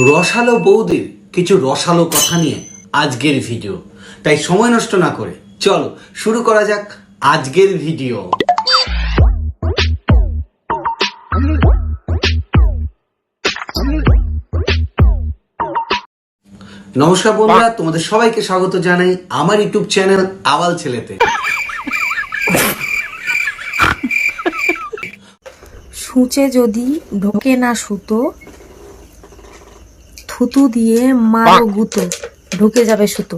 রসালো বৌদির কিছু রসালো কথা নিয়ে আজকের ভিডিও। তাই সময় নষ্ট না করে চলো শুরু করা যাক আজকের ভিডিও। নমস্কার বন্ধুরা, তোমাদের সবাইকে স্বাগত জানাই আমার ইউটিউব চ্যানেল আওয়াল ছেলেতে। সূচে যদি ঢোকে না সুতো থুতু দিয়ে মারো গুতো ঢুকে যাবে সুতো।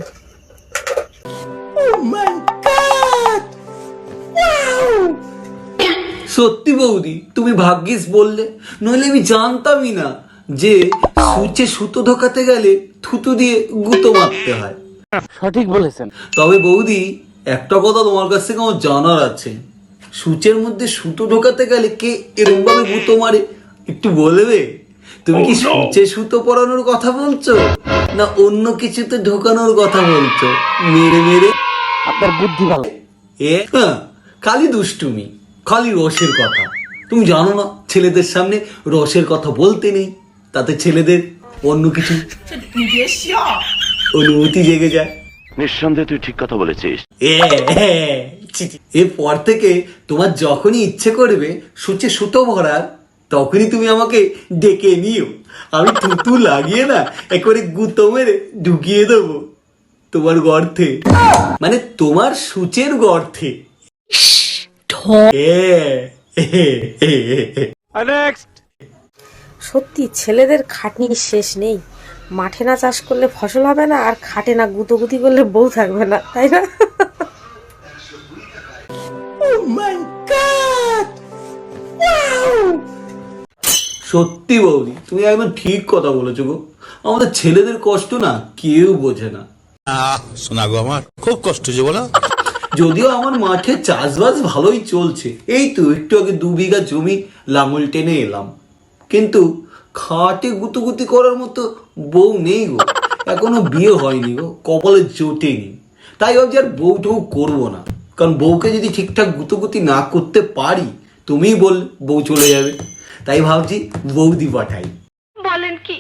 সত্যি বৌদি তুমি ভাগ্যিস বললে নইলে আমি জানতামই না যে সূচে সুতো ঢোকাতে গেলে থুতু দিয়ে গুঁতো মারতে হয়। সঠিক বলেছেন। তবে বৌদি একটা কথা তোমার কাছ থেকে আমার জানার আছে। সূচের মধ্যে সুতো ঢোকাতে গেলে কে এরকম ভাবে গুঁতো মারে একটু বলবে? তুমি কি সূচে সুতো পরানোর কথা বলছো? না অন্য কিছুতে ঢোকানোর কথা বলছো? মেরে মেরে? আপনার বুদ্ধি ভালো। এ? হ্যাঁ, খালি দুষ্টুমি খালি রসের কথা। তুমি জানো না ছেলেদের সামনে রসের কথা বলতে নেই। তাতে ছেলেদের অন্য কিছু অনুভূতি জেগে যায়। নিঃসন্দেহে তুই ঠিক কথা বলেছিস। এরপর থেকে তোমার যখনই ইচ্ছে করবে সূচে সুতো ভরার তখনই তুমি আমাকে ডেকে নিও। আমি থুতু লাগিয়ে না একবারে গুঁতো মেরে ঢুকিয়ে দেবো তোমার গর্তে। মানে তোমার সূচের এ। সত্যি ছেলেদের খাটনির শেষ নেই। মাঠে না চাষ করলে ফসল হবে না আর খাটে না গুতোগুতি করলে বউ থাকবে না তাই না? সত্যি বৌদি তুমি একদম ঠিক কথা বলেছ গো। আমাদের ছেলেদের কষ্ট না কেউ বোঝে না। শোনা গো আমার খুব কষ্ট যে বলো। যদিও আমার মাঠে চাষবাস ভালোই চলছে এই তো একটু আগে দু বিঘা জমি লাঙল টেনে এলাম। কিন্তু খাটে গুতুগুতি করার মতো বউ নেই গো এখনও বিয়ে হয়নি গো কপালে জোটেনি। তাই ভাবছি আর বউ টউ করব না কারণ বউকে যদি ঠিকঠাক গুতুগুতি না করতে পারি তুমিই বল বউ চলে যাবে। তাই ভাবছি বৌদি পাঠাই। বলেন কি?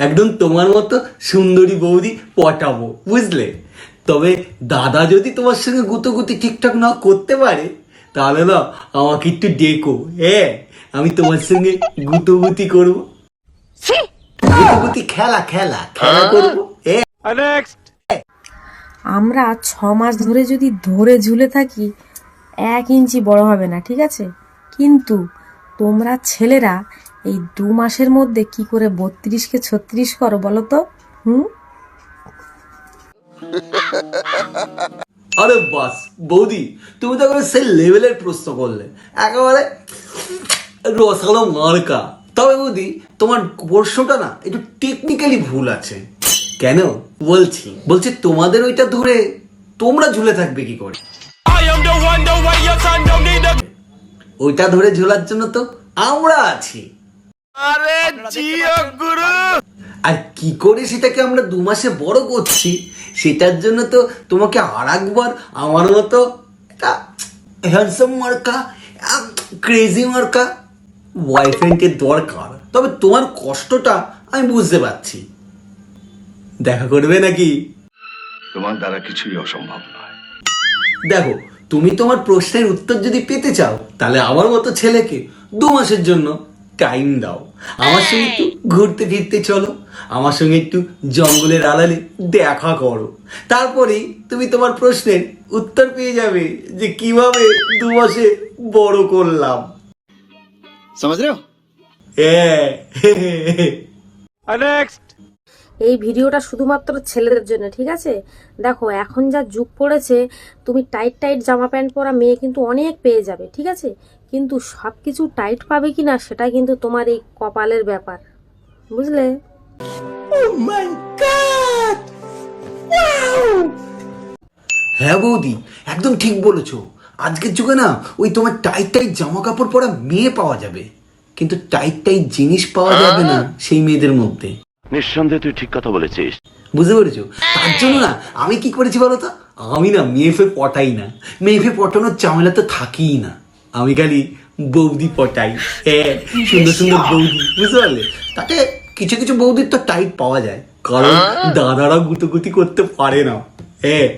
একদম তোমার মতো সুন্দরী বৌদি পটাবো বুঝলে? তবে দাদা যদি তোমার সঙ্গে গুতোগুতি ঠিকঠাক না করতে পারে তাহলে না আমাকে একটু ডেকো হ্যাঁ? আমি তোমার সঙ্গে গুতোগুতি করব। গুতোগুতি খেলা খেলা খেলা করব হ্যাঁ? আমরা ছ মাস ধরে যদি ধরে ঝুলে থাকি এক ইঞ্চি বড় হবে না ঠিক আছে? কিন্তু তোমরা ছেলেরা এই দু মাসের মধ্যে কি করে বত্রিশকে ছত্রিশ করো বলো তো? হুম? আরে বাস বৌদি তুমি তো একেবারে সেই লেভেলের প্রশ্ন করলে। একেবারে রসালো মার্কা। তবে বৌদি তোমার প্রশ্নটা না একটু টেকনিক্যালি ভুল আছে। কেন? বলছি বলছি তোমাদের ওইটা ধরে তোমরা ঝুলে থাকবে কি করে? ওইটা ধরে ঝোলার জন্য তো আমরা আছি। আর কি করে সেটাকে আমরা দু মাসে বড় করছি? সেটার জন্য তো তোমাকে আর একবার আমার মতো একটা হ্যান্ডসাম মার্কা ক্রেজি মার্কা বয়ফ্রেন্ডের দরকার। তবে তোমার কষ্টটা আমি বুঝতে পারছি। দেখা করবে নাকি? তোমার দ্বারা কিছুই অসম্ভব নয়। দেখো তুমি তোমার প্রশ্নের উত্তর যদি পেতে চাও তাহলে আমার মতো ছেলেকে দু মাসের জন্য টাইম দাও। আমার সঙ্গে একটু ঘুরতে ফিরতে চলো। আমার সঙ্গে একটু জঙ্গলের আড়ালে দেখা করো। তারপরেই তুমি তোমার প্রশ্নের উত্তর পেয়ে যাবে যে কীভাবে দু মাসে বড় করলাম। সমাজ রে হ্যাঁ। এই ভিডিওটা শুধুমাত্র ছেলেদের জন্য ঠিক আছে? দেখো এখন যা যুগ পড়েছে তুমি টাইট টাইট জামা প্যান্ট পরা মেয়ে কিন্তু অনেক পেয়ে যাবে ঠিক আছে? কিন্তু সব কিছু টাইট পাবে কি না সেটা কিন্তু তোমার এই কপালের ব্যাপার বুঝলে? হ্যাঁ বৌদি একদম ঠিক বলেছ। আজকের যুগে না ওই তোমার টাইট টাইট জামা কাপড় পরা মেয়ে পাওয়া যাবে। কিন্তু টাইট টাইট জিনিস পাওয়া যাবে না সেই মেয়েদের মধ্যে। নিঃসন্দেহে তুই ঠিক কথা বলেছিস। বুঝতে পেরেছ? তার জন্য না আমি কি করেছি বলো তো? আমি না মেয়ে ফে পটাই না। মেয়ে ফে পটানোর ঝামেলা তো থাকিই না। আমি খালি বৌদি পটাই। হ্যাঁ সুন্দর সুন্দর বৌদি বুঝতে পারলে? তাতে কিছু কিছু বৌদির তো টাইট পাওয়া যায়। কারণ দাদারা গুতুগুতি করতে পারে না। হ্যাঁ।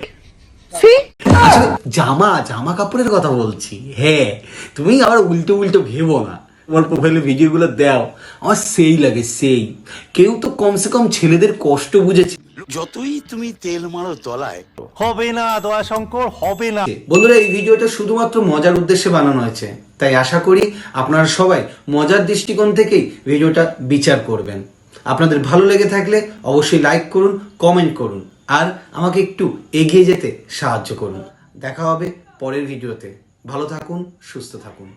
আসলে জামা জামা কাপড়ের কথা বলছি। হ্যাঁ তুমি আবার উল্টো উল্টো ভেবো না। তোমার প্রোফাইলে ভিডিওগুলো দাও। আমার সেই লাগে সেই। কেউ তো কমসে কম ছেলেদের কষ্ট বুঝেছে। যতই তুমি তেল মারো তলায় হবে না দয়া শঙ্কর হবে না। বন্ধুরা এই ভিডিওটা শুধুমাত্র মজার উদ্দেশ্যে বানানো হয়েছে। তাই আশা করি আপনারা সবাই মজার দৃষ্টিকোণ থেকেই ভিডিওটা বিচার করবেন। আপনাদের ভালো লেগে থাকলে অবশ্যই লাইক করুন কমেন্ট করুন আর আমাকে একটু এগিয়ে যেতে সাহায্য করুন। দেখা হবে পরের ভিডিওতে। ভালো থাকুন সুস্থ থাকুন।